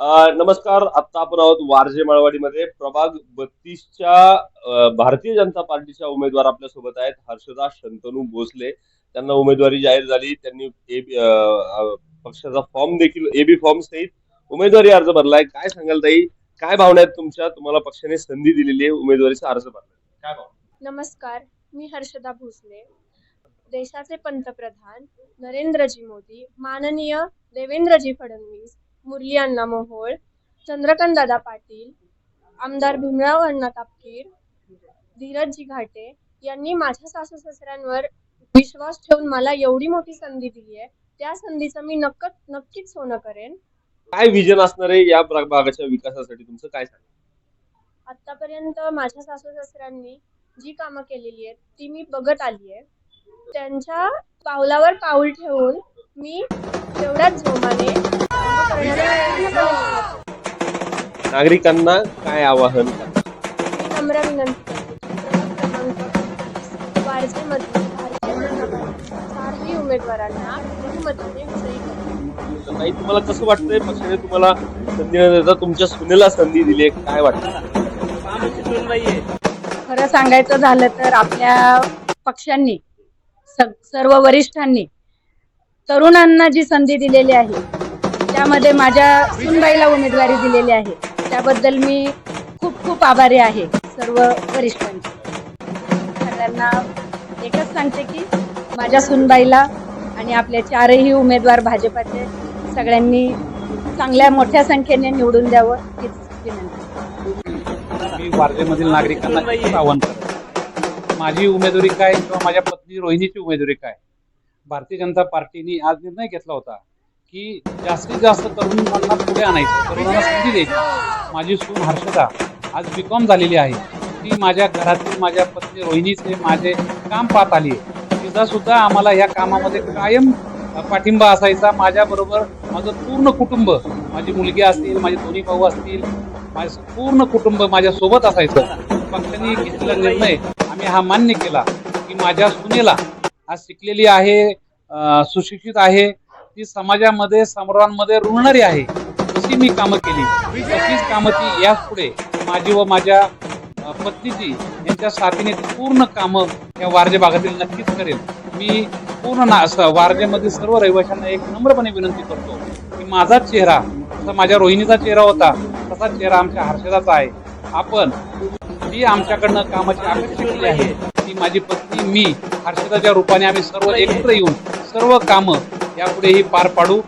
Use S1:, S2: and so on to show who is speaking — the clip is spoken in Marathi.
S1: नमस्कार. आता आपण आहोत वारजे माळवाडीमध्ये. प्रभाग बत्तीसच्या भारतीय जनता पार्टीच्या उमेदवार आपल्यासोबत आहेत. हर्षदा शंतनू भोसले. त्यांना उमेदवारी जाहीर झाली. त्यांनी पक्षाचा फॉर्म देखील एबी फॉर्म सहित उमेदवारी अर्ज भरलाय. काय सांगाल ताई? काय भावना आहेत तुमच्या? तुम्हाला पक्षाने संधी दिलेली आहे उमेदवारीचा अर्ज भरलाय काय भावना?
S2: नमस्कार. मी हर्षदा भोसले. देशाचे पंतप्रधान नरेंद्रजी मोदी माननीय देवेंद्रजी फडणवीस मुरली अण्णा मोहोळ चंद्रकांत दादा पाटील आमदार भीमराव अण्णा तापकीर धीरजजी घाटे यांनी माझ्या सासू सासऱ्यांवर विश्वास ठेवून मला एवढी मोठी संधी दिली आहे. त्या संधीचं मी नक्क नक्कीच सोनं करेन.
S1: काय विजन असणार आहे या भागाच्या विकासासाठी? तुमचं काय सांगा
S2: आतापर्यंत माझ्या सासू सासऱ्यांनी जी कामं केलेली आहेत ती मी बघत आली आहे. त्यांच्या पावलावर पाऊल ठेवून मी तेवढ्याच जोमाने
S1: नागरिकांना काय आवाहन?
S2: नम्र विनंती. चारही उमेदवारांना बहुमताने विजयी
S1: तर ताई तुम्हाला कसं वाटतंय? पक्षाने तुम्हाला संधी न देता तुमच्या सुनेला संधी दिली आहे. काय वाटतं?
S3: खरं सांगायचं झालं तर आपल्या पक्षांनी सर्व वरिष्ठांनी तरुणांना जी संधी दिलेली आहे त्यामध्ये माझ्या सुनबाईला उमेदवारी दिलेली आहे. त्याबद्दल मी खूप खूप आभारी आहे सर्व वरिष्ठांचे. सगळ्यांना एकच सांगते की माझ्या सुनबाईला आणि आपल्या चारही उमेदवार भाजपाचे सगळ्यांनी चांगल्या मोठ्या संख्येने निवडून द्यावं हीच विनंती.
S4: वारजेमधील नागरिकांना आव्हान माझी उमेदवारी काय किंवा माझ्या पत्नी रोहिणीची उमेदवारी काय? भारतीय जनता पार्टीने आज निर्णय घेतला होता. की जास्तीत जास्त तरुणांना पुढे आणायचं. तरुणांना संधी द्यायची. माझी सून हर्षदा आज बीकॉम झालेली आहे. ती माझ्या घरातील माझ्या पत्नी रोहिणीचे माझे काम पाहत आली आहे. तिचासुद्धा आम्हाला या कामामध्ये कायम पाठिंबा असायचा. माझ्याबरोबर माझं पूर्ण कुटुंब माझी मुलगी असतील माझे दोन्ही भाऊ असतील माझं पूर्ण कुटुंब माझ्यासोबत असायचं. पक्षाने घेतलेला निर्णय आम्ही हा मान्य केला की माझ्या सुनेला आज शिकलेली आहे सुशिक्षित आहे. ती समाजामध्ये समाजांमध्ये रुळणारी आहे तशी मी कामं केली. तशीच कामं ती याच पुढे माझी व माझ्या पत्नीची यांच्या साथीने ती पूर्ण कामं या वारजे भागातील नक्कीच करेल. मी पूर्ण ना असं वारजेमधील सर्व रहिवाशांना एक नम्रपणे विनंती करतो की माझा चेहरा जसा माझ्या रोहिणीचा चेहरा होता तसा चेहरा आमच्या हर्षदाचा आहे. आपण जी आमच्याकडनं कामाची अपेक्षा केली आहे. ती माझी पत्नी मी हर्षदाच्या रूपाने आम्ही सर्व एकत्र येऊन सर्व कामं यापुढेही पार पाडू.